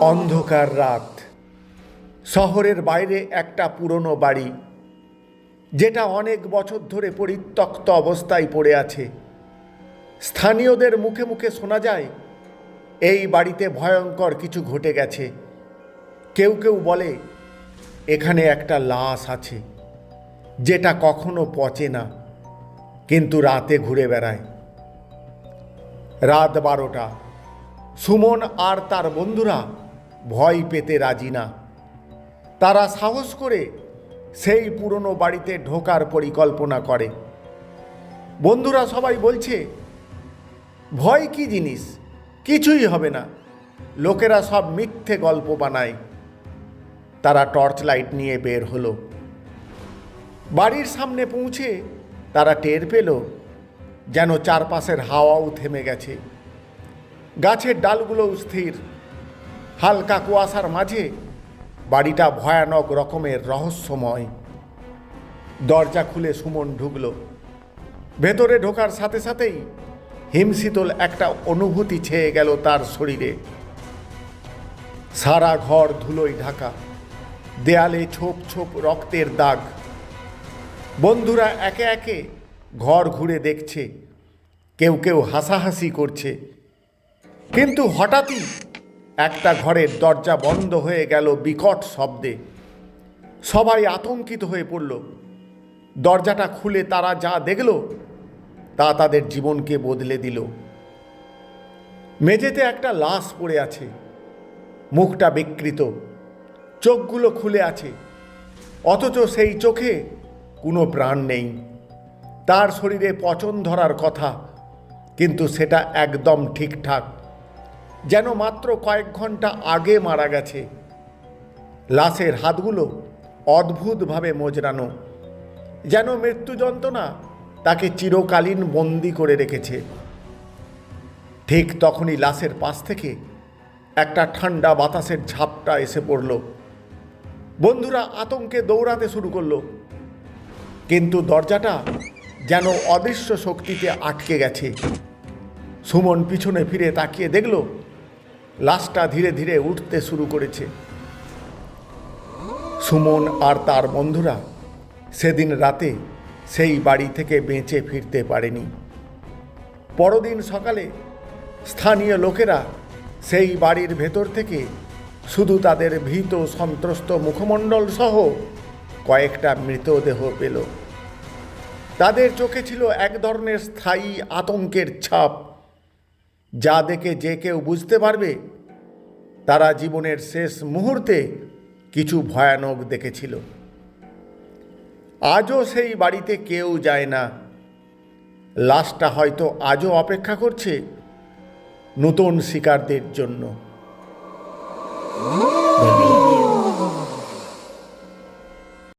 অন্ধকার রাত। শহরের বাইরে একটা পুরনো বাড়ি, যেটা অনেক বছর ধরে পরিত্যক্ত অবস্থায় পড়ে আছে। স্থানীয়দের মুখে মুখে শোনা যায়, এই বাড়িতে ভয়ঙ্কর কিছু ঘটে গেছে। কেউ কেউ বলে, এখানে একটা লাশ আছে, যেটা কখনো পচে না, কিন্তু রাতে ঘুরে বেড়ায়। রাত বারোটা। সুমন আর তার বন্ধুরা ভয় পেতে রাজি না। তারা সাহস করে সেই পুরনো বাড়িতে ঢোকার পরিকল্পনা করে। বন্ধুরা সবাই বলছে, ভয় কি জিনিস? কিছুই হবে না। লোকেরা সব মিথ্যে গল্প বানায়। তারা টর্চ লাইট নিয়ে বের হলো। বাড়ির সামনে পৌঁছে তারা টের পেল যেন চারপাশের হাওয়াও থেমে গেছে। গাছের ডালগুলোও স্থির। হালকা কুয়াশার মাঝে বাড়িটা ভয়ানক রকমের রহস্যময়। দরজা খুলে সুমন ঢুকল। ভেতরে ঢোকার সাথে সাথেই হিমশীতল একটা অনুভূতি ছেয়ে গেল তার শরীরে। সারা ঘর ধুলোয় ঢাকা, দেয়ালে ছোপ ছোপ রক্তের দাগ। বন্ধুরা একে একে ঘর ঘুরে দেখছে, কেউ কেউ হাসাহাসি করছে। কিন্তু হঠাৎই একটা ঘরের দরজা বন্ধ হয়ে গেল বিকট শব্দে। সবাই আতঙ্কিত হয়ে পড়ল। দরজাটা খুলে তারা যা দেখল, তা তাদের জীবনকে বদলে দিল। মেঝেতে একটা লাশ পড়ে আছে। মুখটা বিকৃত। চোখগুলো খুলে আছে। অথচ সেই চোখে কোনো প্রাণ নেই। তার শরীরে পচন ধরার কথা, কিন্তু সেটা একদম ঠিকঠাক। যেন মাত্র কয়েক ঘণ্টা আগে মারা গেছে। লাশের হাতগুলো অদ্ভুতভাবে মোজরানো। যেন মৃত্যু যন্ত্রণা তাকে চিরকালীন বন্দি করে রেখেছে। ঠিক তখনই লাশের পাশ থেকে একটা ঠান্ডা বাতাসের ঝাপটা এসে পড়ল। বন্ধুরা আতঙ্কে দৌড়াতে শুরু করল। কিন্তু দরজাটা যেন অদৃশ্য শক্তিতে আটকে গেছে। সুমন পিছনে ফিরে তাকিয়ে দেখল লাশটা ধীরে ধীরে উঠতে শুরু করেছে। সুমন আর তার বন্ধুরা সেদিন রাতে সেই বাড়ি থেকে বেঁচে ফিরতে পারেনি। পরদিন সকালে স্থানীয় লোকেরা সেই বাড়ির ভেতর থেকে শুধু তাদের ভীত, সন্ত্রস্ত মুখমণ্ডল সহ কয়েকটা মৃতদেহ পেল। তাদের চোখে ছিল এক ধরনের স্থায়ী আতঙ্কের ছাপ। যা দেখে যে কেউ বুঝতে পারবে, তারা জীবনের শেষ মুহূর্তে কিছু ভয়ানক দেখেছিল। আজও সেই বাড়িতে কেউ যায় না। লাশটা হয়তো আজও অপেক্ষা করছে নতুন শিকারদের জন্য।